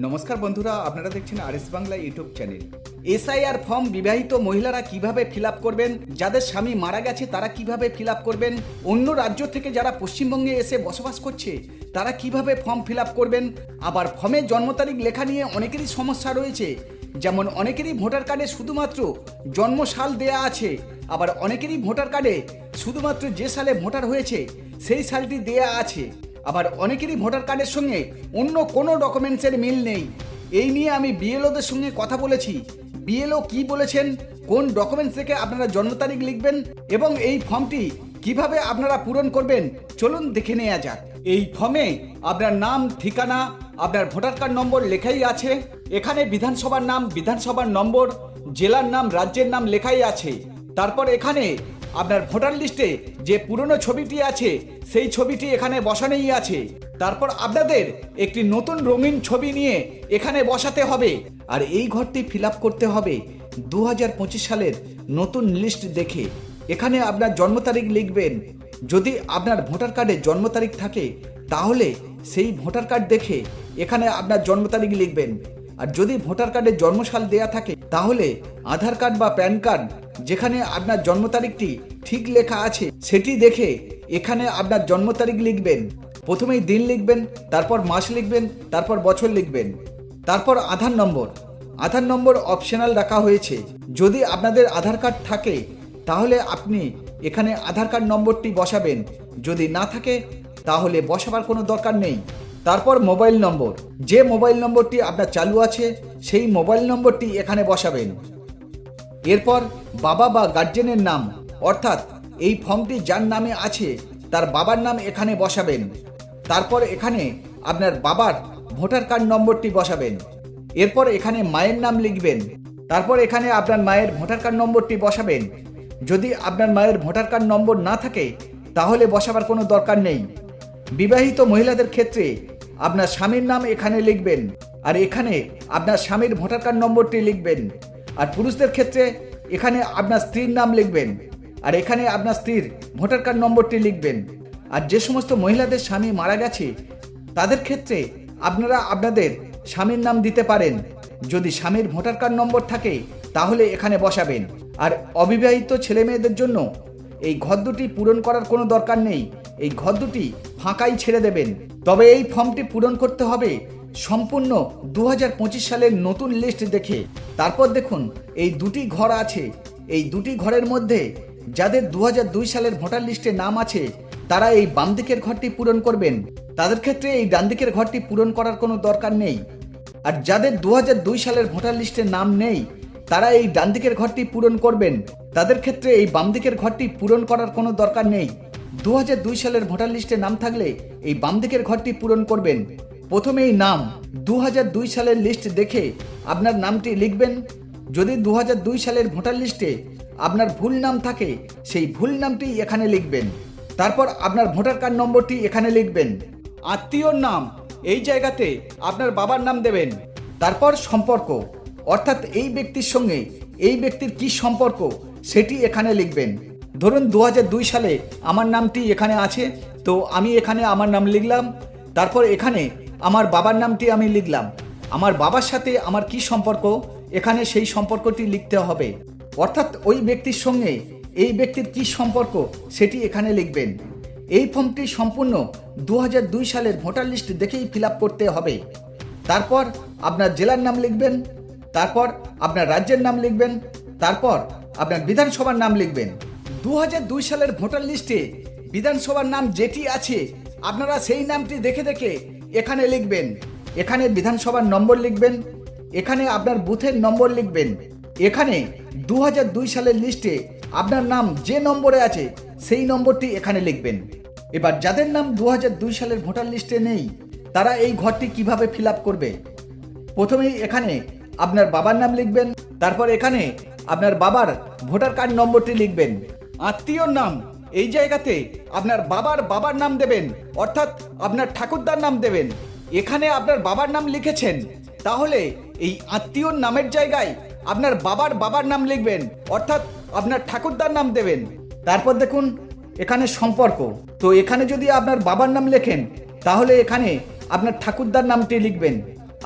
নমস্কার বন্ধুরা, আপনারা দেখছেন R S Bangla YouTube channel. SIR form বিবাহিত মহিলারা কীভাবে ফিল করবেন, যাদের স্বামী মারা গেছে তারা কীভাবে ফিল করবেন, অন্য রাজ্য থেকে যারা পশ্চিমবঙ্গে এসে বসবাস করছে, তারা কীভাবে ফর্ম ফিল করবেন, আবার ফর্মে জন্ম তারিখ লেখা নিয়ে অনেকেরই সমস্যা রয়েছে। যেমন অনেকেরই ভোটার কার্ডে শুধুমাত্র জন্ম সাল দেয়া আছে, আবার অনেকেরই ভোটার কার্ডে শুধুমাত্র যে সালে ভোটার হয়েছে, সেই সালটি দেয়া আছে। আবার অনেকেরই ভোটার কার্ডের সঙ্গে অন্য কোনো ডকুমেন্টসের মিল নেই। এই নিয়ে আমি বিএলওদের সঙ্গে কথা বলেছি। বিএলও কি বলেছেন, কোন ডকুমেন্টস থেকে আপনারা জন্ম তারিখ লিখবেন এবং এই ফর্মটি কীভাবে আপনারা পূরণ করবেন, চলুন দেখে নেওয়া যাক। এই ফর্মে আপনার নাম, ঠিকানা, আপনার ভোটার কার্ড নম্বর লেখাই আছে। এখানে বিধানসভার নাম, বিধানসভার নম্বর, জেলার নাম, রাজ্যের নাম লেখাই আছে। তারপর এখানে আপনার ভোটার লিস্টে যে পুরনো ছবিটি আছে, সেই ছবিটি এখানে বসানোই আছে। তারপর আপনাদের একটি নতুন রঙিন ছবি নিয়ে এখানে বসাতে হবে। আর এই ঘরটি ফিল করতে হবে দু হাজার পঁচিশ সালের নতুন লিস্ট দেখে। এখানে আপনার জন্ম তারিখ লিখবেন। যদি আপনার ভোটার কার্ডে জন্ম তারিখ থাকে, তাহলে সেই ভোটার কার্ড দেখে এখানে আপনার জন্ম তারিখ লিখবেন। আর যদি ভোটার কার্ডে জন্মসাল দেয়া থাকে, তাহলে আধার কার্ড বা প্যান কার্ড যেখানে আপনার জন্ম তারিখটি ঠিক লেখা আছে, সেটি দেখে এখানে আপনার জন্ম তারিখ লিখবেন। প্রথমেই দিন লিখবেন, তারপর মাস লিখবেন, তারপর বছর লিখবেন। তারপর আধার নম্বর। আধার নম্বর অপশনাল রাখা হয়েছে। যদি আপনাদের আধার কার্ড থাকে, তাহলে আপনি এখানে আধার কার্ড নম্বরটি বসাবেন। যদি না থাকে, তাহলে বসাবার কোনো দরকার নেই। তারপর মোবাইল নম্বর। যে মোবাইল নম্বরটি আপনার চালু আছে, সেই মোবাইল নম্বরটি এখানে বসাবেন। এরপর বাবা বা গার্জেনের নাম, অর্থাৎ এই ফর্মটি যার নামে আছে, তার বাবার নাম এখানে বসাবেন। তারপর এখানে আপনার বাবার ভোটার কার্ড নম্বরটি বসাবেন। এরপর এখানে মায়ের নাম লিখবেন। তারপর এখানে আপনার মায়ের ভোটার কার্ড নম্বরটি বসাবেন। যদি আপনার মায়ের ভোটার কার্ড নম্বর না থাকে, তাহলে বসাবার কোনো দরকার নেই। বিবাহিত মহিলাদের ক্ষেত্রে আপনার স্বামীর নাম এখানে লিখবেন। আর এখানে আপনার স্বামীর ভোটার কার্ড নম্বরটি লিখবেন। আর পুরুষদের ক্ষেত্রে এখানে আপনার স্ত্রীর নাম লিখবেন, আর এখানে আপনার স্ত্রীর ভোটার কার্ড নম্বরটি লিখবেন। আর যে সমস্ত মহিলাদের স্বামী মারা গেছে, তাদের ক্ষেত্রে আপনারা আপনাদের স্বামীর নাম দিতে পারেন। যদি স্বামীর ভোটার কার্ড নম্বর থাকে, তাহলে এখানে বসাবেন। আর অবিবাহিত ছেলে মেয়েদের জন্য এই ঘর দুটি পূরণ করার কোনো দরকার নেই। এই ঘর দুটি ফাঁকাই ছেড়ে দেবেন। তবে এই ফর্মটি পূরণ করতে হবে সম্পূর্ণ দু হাজার পঁচিশ সালের নতুন লিস্ট দেখে। তারপর দেখুন, এই দুটি ঘর আছে। এই দুটি ঘরের মধ্যে যাদের দু হাজার দুই সালের ভোটার লিস্টে নাম আছে, তারা এই বাম দিকের ঘরটি পূরণ করবেন। তাদের ক্ষেত্রে এই ডান দিকের ঘরটি পূরণ করার কোনো দরকার নেই। আর যাদের দু হাজার দুই সালের ভোটার লিস্টে নাম নেই, তারা এই ডান দিকের ঘরটি পূরণ করবেন। তাদের ক্ষেত্রে এই বাম দিকের ঘরটি পূরণ করার কোনো দরকার নেই। দু হাজার দুই সালের ভোটার লিস্টে নাম থাকলে এই বাম দিকের ঘরটি পূরণ করবেন। প্রথমেই নাম দু হাজার দুই সালের লিস্ট দেখে আপনার নামটি লিখবেন। যদি দু হাজার দুই সালের ভোটার লিস্টে আপনার ভুল নাম থাকে, সেই ভুল নামটি এখানে লিখবেন। তারপর আপনার ভোটার কার্ড নম্বরটি এখানে লিখবেন। আত্মীয়র নাম, এই জায়গাতে আপনার বাবার নাম দেবেন। তারপর সম্পর্ক, অর্থাৎ এই ব্যক্তির সঙ্গে এই ব্যক্তির কি সম্পর্ক, সেটি এখানে লিখবেন। ধরুন দু হাজার দুই সালে আমার নামটি এখানে আছে, তো আমি এখানে আমার নাম লিখলাম। তারপর এখানে আমার বাবার নামটি আমি লিখলাম। আমার বাবার সাথে আমার কি সম্পর্ক? এখানে সেই সম্পর্কটি লিখতে হবে। অর্থাৎ ওই ব্যক্তির সঙ্গে এই ব্যক্তির কি সম্পর্ক সেটি এখানে লিখবেন। এই ফর্মটি সম্পূর্ণ দু হাজার দুই সালের ভোটার লিস্ট দেখেই ফিল করতে হবে। তারপর আপনার জেলার নাম লিখবেন, তারপর আপনার রাজ্যের নাম লিখবেন, তারপর আপনার বিধানসভার নাম লিখবেন। দু হাজার দুই সালের ভোটার লিস্টে বিধানসভার নাম যেটি আছে, আপনারা সেই নামটি দেখে দেখে এখানে লিখবেন, এখানে বিধানসভার নম্বর লিখবেন, এখানে আপনার বুথের নম্বর লিখবেন। এখানে দু হাজার দুই সালের লিস্টে আপনার নাম যে নম্বরে আছে, সেই নম্বরটি এখানে লিখবেন। এবার যাদের নাম দু হাজার দুই সালের ভোটার লিস্টে নেই, তারা এই ঘরটি কীভাবে ফিল করবে? প্রথমেই এখানে আপনার বাবার নাম লিখবেন, তারপর এখানে আপনার বাবার ভোটার কার্ড নম্বরটি লিখবেন। আত্মীয়র নাম এই জায়গাতে আপনার বাবার বাবার নাম দেবেন, অর্থাৎ আপনার ঠাকুরদার নাম দেবেন। এখানে আপনার বাবার নাম লিখেছেন। তাহলে এই আত্মীয়র নামের জায়গায় আপনার বাবার বাবার নাম লিখবেন, অর্থাৎ আপনার ঠাকুরদার নাম দেবেন। তারপর দেখুন, এখানে সম্পর্ক। তো এখানে যদি আপনার বাবার নাম লেখেন, তাহলে এখানে আপনার ঠাকুরদার নামটি লিখবেন।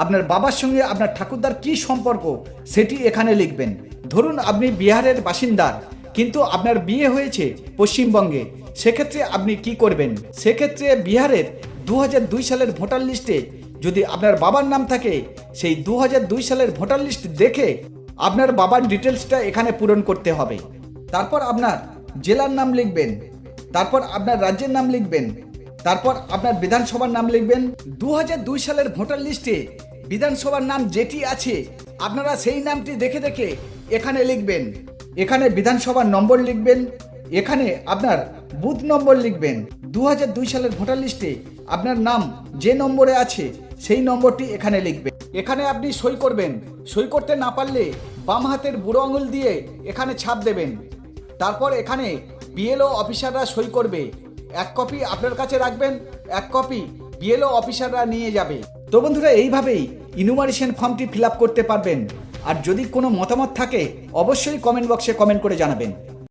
আপনার বাবার সঙ্গে আপনার ঠাকুরদার কি সম্পর্ক, সেটি এখানে লিখবেন। ধরুন আপনি বিহারের বাসিন্দা কিন্তু আপনার বিয়ে হয়েছে পশ্চিমবঙ্গে, সেক্ষেত্রে আপনি কি করবেন? সেক্ষেত্রে বিহারের দু হাজার দুই সালের ভোটার লিস্টে যদি আপনার বাবার নাম থাকে, সেই দু হাজার দুই সালের ভোটার লিস্ট দেখে আপনার বাবার ডিটেলসটা এখানে পূরণ করতে হবে। তারপর আপনার জেলার নাম লিখবেন, তারপর আপনার রাজ্যের নাম লিখবেন, তারপর আপনার বিধানসভার নাম লিখবেন। দু হাজার দুই সালের ভোটার লিস্টে বিধানসভার নাম যেটি আছে, আপনারা সেই নামটি দেখে দেখে এখানে লিখবেন। এখানে বিধানসভার নম্বর লিখবেন, এখানে আপনার বুথ নম্বর লিখবেন। দু সালের ভোটার লিস্টে আপনার নাম যে নম্বরে আছে, সেই নম্বরটি এখানে লিখবেন। এখানে আপনি সই করবেন। সই করতে না পারলে বাম হাতের বুড়ো আঙুল দিয়ে এখানে ছাপ দেবেন। তারপর এখানে বিএলও অফিসাররা সই করবে। এক কপি আপনার কাছে রাখবেন, এক কপি বিএলও অফিসাররা নিয়ে যাবে। তো বন্ধুরা, এইভাবেই ইনুমারেশন ফর্মটি ফিল করতে পারবেন। আর যদি কোনো মতামত থাকে অবশ্যই কমেন্ট বক্সে কমেন্ট করে জানাবেন।